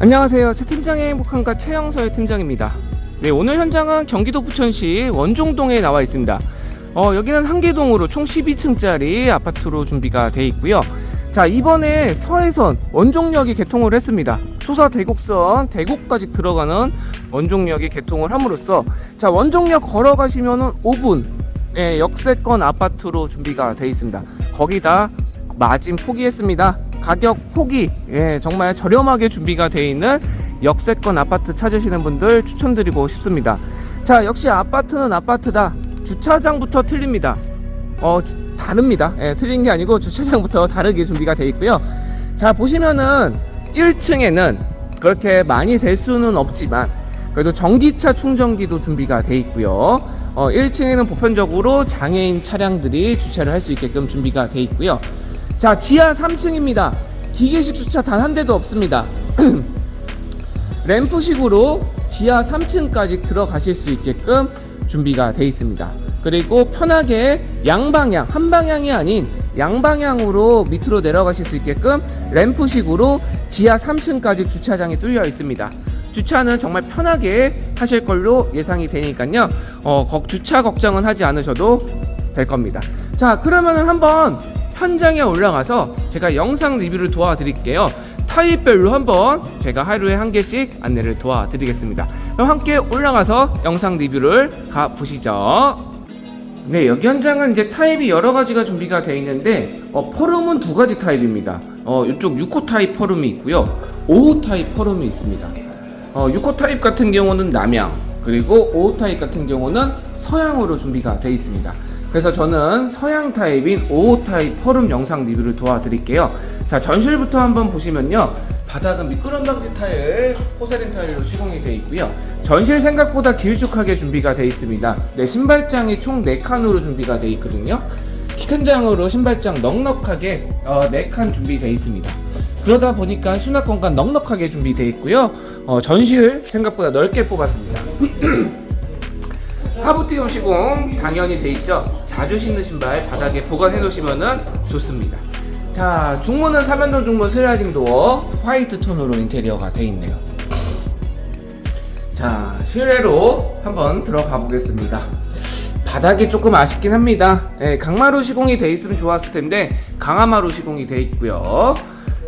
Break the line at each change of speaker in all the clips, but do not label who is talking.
안녕하세요. 최 팀장의 행복한가 최영서의 팀장입니다. 네, 오늘 현장은 경기도 부천시 원종동에 나와 있습니다. 어, 여기는 한계동으로 총 12층짜리 아파트로 준비가 돼 있고요. 자, 이번에 서해선 원종역이 개통을 했습니다. 소사 대곡선 대곡까지 들어가는 원종역이 개통을 함으로써 자, 원종역 걸어가시면은 5분 예, 역세권 아파트로 준비가 돼 있습니다. 거기다 마진 포기했습니다. 가격 포기, 예, 정말 저렴하게 준비가 돼 있는 역세권 아파트 찾으시는 분들 추천드리고 싶습니다. 자, 역시 아파트는 아파트다. 주차장부터 틀립니다. 어, 주- 다릅니다. 예, 틀린 게 아니고 주차장부터 다르게 준비가 돼 있고요. 자, 보시면은 1층에는 그렇게 많이 될 수는 없지만 그래도 전기차 충전기도 준비가 돼 있고요. 어, 1층에는 보편적으로 장애인 차량들이 주차를 할 수 있게끔 준비가 돼 있고요. 자, 지하 3층입니다. 기계식 주차 단 한 대도 없습니다. 램프식으로 지하 3층까지 들어가실 수 있게끔 준비가 돼 있습니다. 그리고 편하게 양방향, 한 방향이 아닌 양방향으로 밑으로 내려가실 수 있게끔 램프식으로 지하 3층까지 주차장이 뚫려 있습니다. 주차는 정말 편하게 하실 걸로 예상이 되니까요. 어, 걱- 주차 걱정은 하지 않으셔도 될 겁니다. 자, 그러면은 한번 현장에 올라가서 제가 영상 리뷰를 도와드릴게요. 타입별로 한번 제가 하루에 한 개씩 안내를 도와드리겠습니다. 그럼 함께 올라가서 영상 리뷰를 가 보시죠. 네, 여기 현장은 이제 타입이 여러 가지가 준비가 되어 있는데 어, 펄음은 두 가지 타입입니다. 어, 이쪽 6호 타입 펄음이 있고요. 5호 타입 펄음이 있습니다. 어, 6호 타입 같은 경우는 남향, 그리고 5호 타입 같은 경우는 서양으로 준비가 되어 있습니다. 그래서 저는 서양 타입인 5호 타입 펄음 영상 리뷰를 도와드릴게요. 자, 전실부터 한번 보시면요. 바닥은 미끄럼 방지 타일, 포세린 타일로 시공이 되어 있고요. 전실 생각보다 길쭉하게 준비가 되어 있습니다. 네, 신발장이 총 4칸으로 준비가 되어 있거든요. 키큰 장으로 신발장 넉넉하게 어, 4칸 준비되어 있습니다. 그러다 보니까 수납 공간 넉넉하게 준비되어 있고요. 어, 전실 생각보다 넓게 뽑았습니다. 하부티움 시공 당연히 돼 있죠. 자주 신는 신발 바닥에 보관해 놓으시면 좋습니다. 자, 중문은 삼연동 중문 슬라이딩 도어 화이트 톤으로 인테리어가 돼 있네요. 자, 실내로 한번 들어가 보겠습니다. 바닥이 조금 아쉽긴 합니다. 예, 강마루 시공이 돼 있으면 좋았을 텐데 강화마루 시공이 돼 있고요.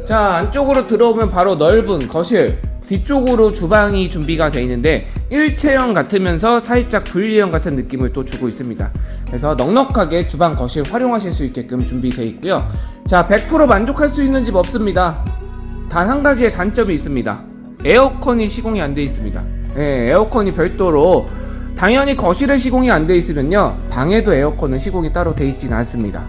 자, 안쪽으로 들어오면 바로 넓은 거실. 뒤쪽으로 주방이 준비가 되어 있는데 일체형 같으면서 살짝 분리형 같은 느낌을 또 주고 있습니다. 그래서 넉넉하게 주방 거실 활용하실 수 있게끔 준비되어 있고요. 자, 100% 만족할 수 있는 집 없습니다. 단 한 가지의 단점이 있습니다. 에어컨이 시공이 안돼 있습니다. 예, 에어컨이 별도로 당연히 거실에 시공이 안 돼 있으면요 방에도 에어컨은 시공이 따로 돼 있지는 않습니다.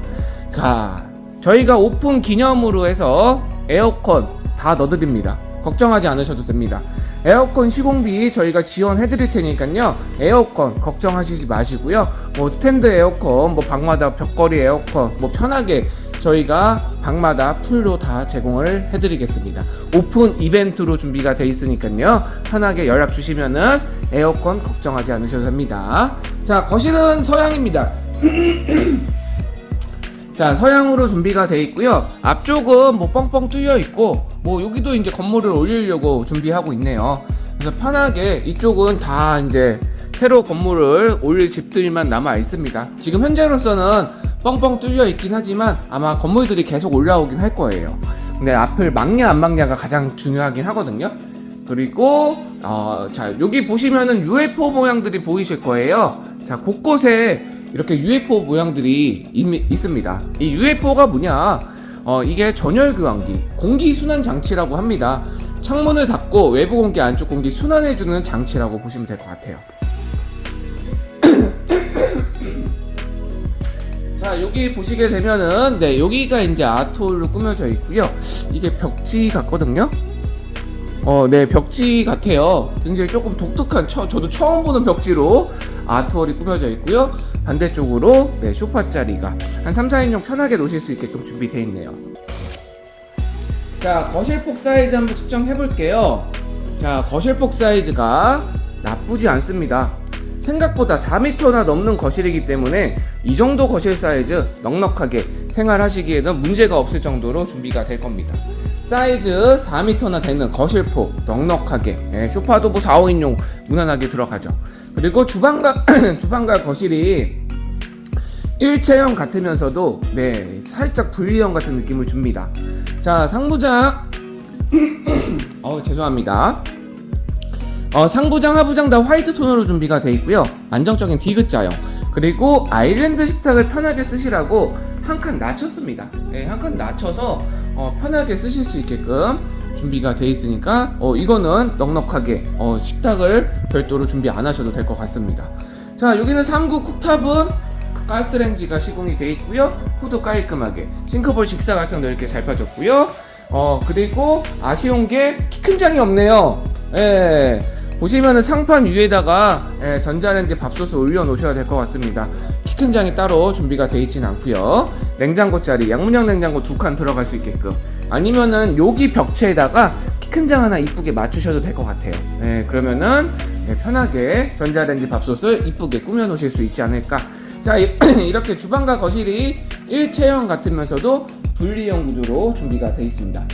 자, 저희가 오픈 기념으로 해서 에어컨 다 넣어드립니다. 걱정하지 않으셔도 됩니다. 에어컨 시공비 저희가 지원해 드릴 테니까요. 에어컨 걱정하시지 마시고요. 뭐 스탠드 에어컨, 뭐 방마다 벽걸이 에어컨, 뭐 편하게 저희가 방마다 풀로 다 제공을 해드리겠습니다. 오픈 이벤트로 준비가 돼 있으니까요. 편하게 연락 주시면은 에어컨 걱정하지 않으셔도 됩니다. 자, 거실은 서양입니다. 자 서양으로 준비가 돼 있고요 앞쪽은 뭐 뻥뻥 뚫려 있고 뭐 여기도 이제 건물을 올리려고 준비하고 있네요. 그래서 편하게 이쪽은 다 이제 새로 건물을 올릴 집들만 남아 있습니다. 지금 현재로서는 뻥뻥 뚫려 있긴 하지만 아마 건물들이 계속 올라오긴 할 거예요. 근데 앞을 막냐 안 막냐가 가장 중요하긴 하거든요. 그리고 어, 자 여기 보시면은 UFO 모양들이 보이실 거예요. 자 곳곳에 이렇게 UFO 모양들이 있, 있습니다. 이 UFO가 뭐냐? 어, 이게 전열 교환기, 공기 순환 장치라고 합니다. 창문을 닫고 외부 공기, 안쪽 공기 순환해주는 장치라고 보시면 될 것 같아요. 자, 여기 보시게 되면은, 네, 여기가 이제 아트홀로 꾸며져 있고요. 이게 벽지 같거든요. 어, 네, 벽지 같아요. 굉장히 조금 독특한, 처, 저도 처음 보는 벽지로 아트월이 꾸며져 있고요. 반대쪽으로 네, 소파 자리가 한 3, 4인용 편하게 놓으실 수 있게끔 준비되어 있네요. 자, 거실폭 사이즈 한번 측정해 볼게요. 자, 거실폭 사이즈가 나쁘지 않습니다. 생각보다 4m나 넘는 거실이기 때문에 이 정도 거실 사이즈 넉넉하게 생활하시기에는 문제가 없을 정도로 준비가 될 겁니다. 사이즈 4m나 되는 거실폭 넉넉하게 예, 소파도 뭐 4, 5인용 무난하게 들어가죠. 그리고 주방과 주방과 거실이 일체형 같으면서도 네 살짝 분리형 같은 느낌을 줍니다. 자 상부장 어 죄송합니다. 어, 상부장 하부장 다 화이트 톤으로 준비가 되어 있고요. 안정적인 디귿자형 그리고 아일랜드 식탁을 편하게 쓰시라고 한 칸 낮췄습니다. 네, 한 칸 낮춰서 어, 편하게 쓰실 수 있게끔 준비가 되어 있으니까 어, 이거는 넉넉하게 어, 식탁을 별도로 준비 안 하셔도 될 것 같습니다. 자 여기는 3구 쿡탑은 가스레인지가 시공이 되어 있고요. 후드 깔끔하게 싱크볼 직사각형 넓게 잘 빠졌고요. 어 그리고 아쉬운 게 키 큰 장이 없네요. 예. 보시면은 상판 위에다가 예, 전자레인지 밥솥을 올려 놓으셔야 될 것 같습니다. 키 큰 장이 따로 준비가 되어 있진 않고요. 냉장고 자리 양문형 냉장고 두 칸 들어갈 수 있게끔 아니면은 여기 벽체에다가 키 큰 장 하나 이쁘게 맞추셔도 될 것 같아요. 예, 그러면은 예, 편하게 전자레인지 밥솥을 이쁘게 꾸며 놓으실 수 있지 않을까. 자 이- 이렇게 주방과 거실이 일체형 같으면서도 분리형 구조로 준비가 되어 있습니다.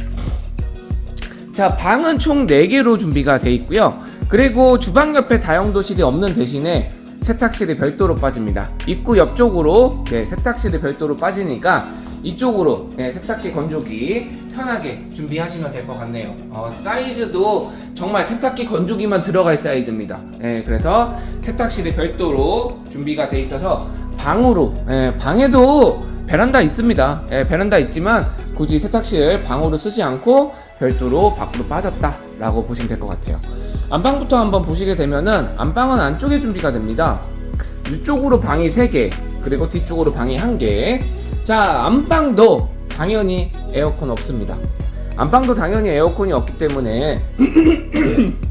자, 방은 총 4개로 준비가 돼 있고요. 그리고 주방 옆에 다용도실이 없는 대신에 세탁실이 별도로 빠집니다. 입구 옆쪽으로 네, 세탁실이 별도로 빠지니까 이쪽으로 네, 세탁기 건조기 편하게 준비하시면 될 것 같네요. 어, 사이즈도 정말 세탁기 건조기만 들어갈 사이즈입니다. 네, 그래서 세탁실이 별도로 준비가 돼 있어서 방으로 예, 방에도 베란다 있습니다. 예, 베란다 있지만 굳이 세탁실 방으로 쓰지 않고 별도로 밖으로 빠졌다라고 보시면 될 것 같아요. 안방부터 한번 보시게 되면은 안방은 안쪽에 준비가 됩니다. 이쪽으로 방이 3개, 그리고 뒤쪽으로 방이 1개. 자, 안방도 당연히 에어컨 없습니다. 안방도 당연히 에어컨이 없기 때문에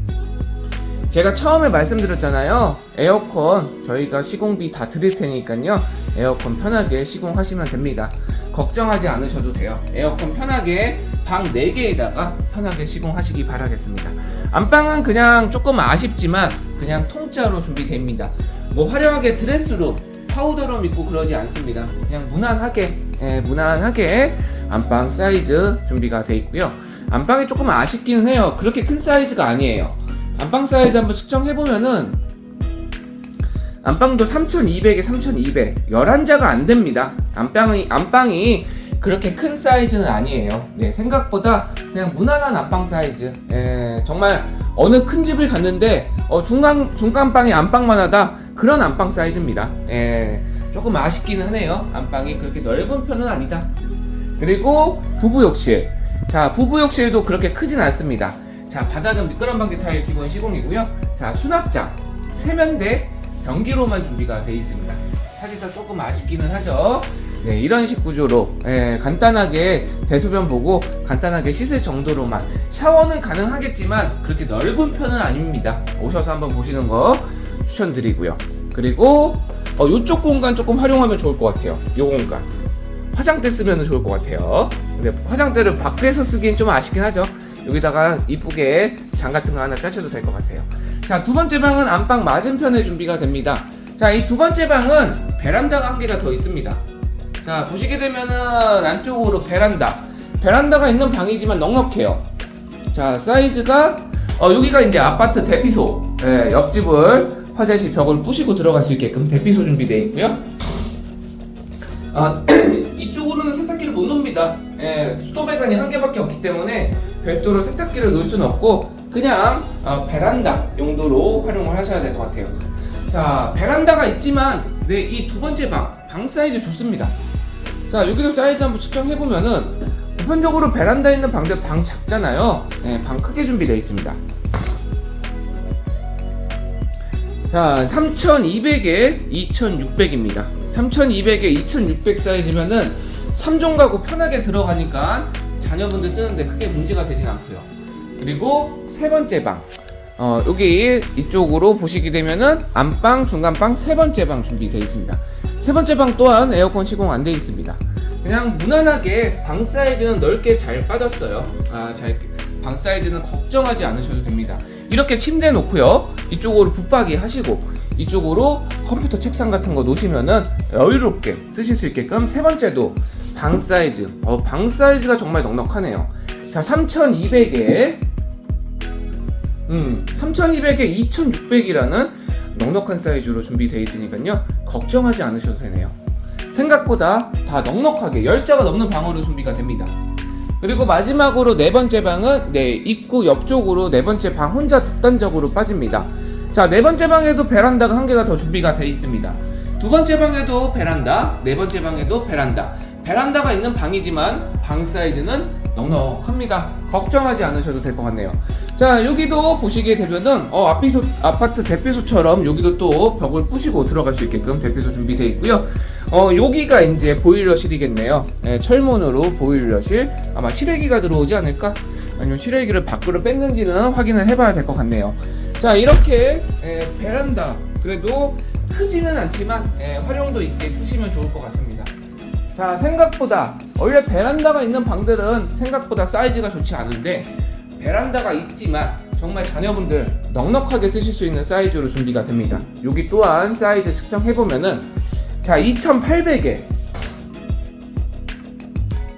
제가 처음에 말씀드렸잖아요. 에어컨 저희가 시공비 다 드릴 테니까요. 에어컨 편하게 시공하시면 됩니다. 걱정하지 않으셔도 돼요. 에어컨 편하게 방 4개에다가 편하게 시공하시기 바라겠습니다. 안방은 그냥 조금 아쉽지만 그냥 통짜로 준비됩니다. 뭐 화려하게 드레스룸, 파우더룸 입고 그러지 않습니다. 그냥 무난하게, 예, 무난하게 안방 사이즈 준비가 돼 있고요. 안방이 조금 아쉽기는 해요. 그렇게 큰 사이즈가 아니에요. 안방 사이즈 한번 측정해 보면은 안방도 3200에 3200 11자가 안 됩니다. 안방이 안방이 그렇게 큰 사이즈는 아니에요. 네, 생각보다 그냥 무난한 안방 사이즈. 예, 정말 어느 큰 집을 갔는데 어, 중간 중간방이 안방만 하다 그런 안방 사이즈입니다. 예, 조금 아쉽기는 하네요. 안방이 그렇게 넓은 편은 아니다. 그리고 부부 욕실. 자, 부부 욕실도 그렇게 크진 않습니다. 자, 바닥은 미끄럼 방지 타일 기본 시공이고요. 자, 수납장 세면대 변기로만 준비가 되어 있습니다. 사실상 조금 아쉽기는 하죠. 네, 이런 식 구조로 예, 간단하게 대소변 보고 간단하게 씻을 정도로만 샤워는 가능하겠지만 그렇게 넓은 편은 아닙니다. 오셔서 한번 보시는 거 추천드리고요. 그리고 어, 이쪽 공간 조금 활용하면 좋을 것 같아요. 이 공간. 화장대 쓰면 좋을 것 같아요. 근데 화장대를 밖에서 쓰기엔 좀 아쉽긴 하죠. 여기다가 이쁘게 장 같은 거 하나 짜셔도 될 것 같아요. 자, 두 번째 방은 안방 맞은편에 준비가 됩니다. 자, 이 두 번째 방은 베란다가 한 개가 더 있습니다. 자, 보시게 되면은 안쪽으로 베란다. 베란다가 있는 방이지만 넉넉해요. 자, 사이즈가 어, 여기가 이제 아파트 대피소. 예, 옆집을 화장실 벽을 부시고 들어갈 수 있게끔 대피소 준비되어 있고요. 아, 이쪽으로는 세탁기를 못 놓습니다. 예, 수도 배관이 한 개밖에 없기 때문에 별도로 세탁기를 놓을 수는 없고 그냥 어, 베란다 용도로 활용을 하셔야 될 것 같아요. 자, 베란다가 있지만 네, 이 두 번째 방, 방 사이즈 좋습니다. 자, 여기도 사이즈 한번 측정해 보면은 보편적으로 베란다에 있는 방들 방 작잖아요. 예, 방 크게 준비되어 있습니다. 자, 3200에 2600입니다. 3200에 2600 사이즈면은 3종 가구 편하게 들어가니까 자녀분들 쓰는데 크게 문제가 되진 않고요. 그리고 세 번째 방. 어, 여기 이쪽으로 보시게 되면은 안방, 중간방, 세 번째 방 준비되어 있습니다. 세 번째 방 또한 에어컨 시공 안 되어 있습니다. 그냥 무난하게 방 사이즈는 넓게 잘 빠졌어요. 아, 잘, 방 사이즈는 걱정하지 않으셔도 됩니다. 이렇게 침대 놓고요. 이쪽으로 붙박이 하시고 이쪽으로 컴퓨터 책상 같은 거 놓으시면은 여유롭게 쓰실 수 있게끔 세 번째도 방 사이즈. 어, 방 사이즈가 정말 넉넉하네요. 자, 3200에 음, 3200에 2600이라는 넉넉한 사이즈로 준비되어 있으니까요. 걱정하지 않으셔도 되네요. 생각보다 다 넉넉하게 열자가 넘는 방으로 준비가 됩니다. 그리고 마지막으로 네 번째 방은 네 입구 옆쪽으로 네 번째 방 혼자 독단적으로 빠집니다. 자, 네 번째 방에도 베란다가 한 개가 더 준비가 되어 있습니다. 두 번째 방에도 베란다, 네 번째 방에도 베란다. 베란다가 있는 방이지만 방 사이즈는 넉넉합니다. 걱정하지 않으셔도 될 것 같네요. 자, 여기도 보시게 되면은 어, 아피소, 아파트 대피소처럼 여기도 또 벽을 부시고 들어갈 수 있게끔 대피소 준비되어 있고요. 어, 여기가 이제 보일러실이겠네요. 예, 철문으로 보일러실. 아마 실외기가 들어오지 않을까? 아니면 실외기를 밖으로 뺐는지는 확인을 해봐야 될 것 같네요. 자, 이렇게 예, 베란다. 그래도 크지는 않지만 예, 활용도 있게 쓰시면 좋을 것 같습니다. 자, 생각보다 원래 베란다가 있는 방들은 생각보다 사이즈가 좋지 않은데 베란다가 있지만 정말 자녀분들 넉넉하게 쓰실 수 있는 사이즈로 준비가 됩니다. 여기 또한 사이즈 측정해 보면은 자, 2,800에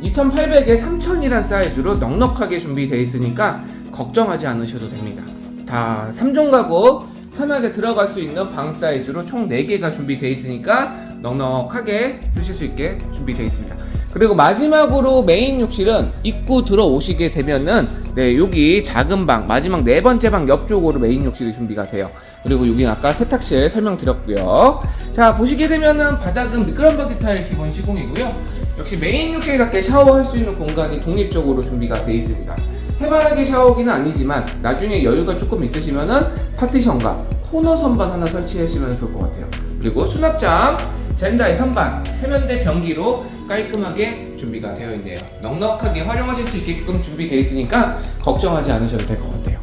2,800에 3,000이란 사이즈로 넉넉하게 준비되어 있으니까 걱정하지 않으셔도 됩니다. 다 3종 가구 편하게 들어갈 수 있는 방 사이즈로 총 4개가 준비되어 있으니까 넉넉하게 쓰실 수 있게 준비되어 있습니다. 그리고 마지막으로 메인 욕실은 입구 들어오시게 되면은 네 여기 작은 방 마지막 네 번째 방 옆쪽으로 메인 욕실이 준비가 돼요. 그리고 여기는 아까 세탁실 설명드렸고요. 자 보시게 되면은 바닥은 미끄럼바디 타일 기본 시공이고요. 역시 메인 욕실답게 샤워할 수 있는 공간이 독립적으로 준비가 되어 있습니다. 해바라기 샤워기는 아니지만 나중에 여유가 조금 있으시면은 파티션과 코너 선반 하나 설치하시면 좋을 것 같아요. 그리고 수납장, 젠다의 선반, 세면대 변기로 깔끔하게 준비가 되어 있네요. 넉넉하게 활용하실 수 있게끔 준비되어 있으니까 걱정하지 않으셔도 될 것 같아요.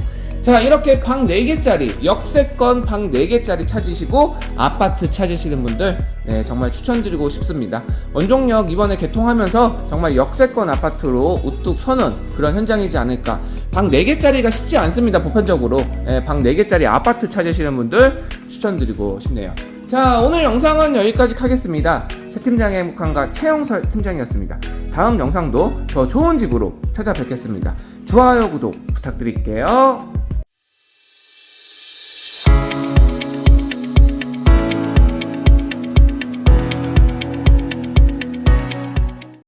자 이렇게 방 4개짜리 역세권 방 4개짜리 찾으시고 아파트 찾으시는 분들 네, 정말 추천드리고 싶습니다. 원종역 이번에 개통하면서 정말 역세권 아파트로 우뚝 서는 그런 현장이지 않을까. 방 4개짜리가 쉽지 않습니다 보편적으로. 네, 방 4개짜리 아파트 찾으시는 분들 추천드리고 싶네요. 자 오늘 영상은 여기까지 하겠습니다. 최 팀장의 행복한가 최영설 팀장이었습니다. 다음 영상도 더 좋은 집으로 찾아뵙겠습니다. 좋아요 구독 부탁드릴게요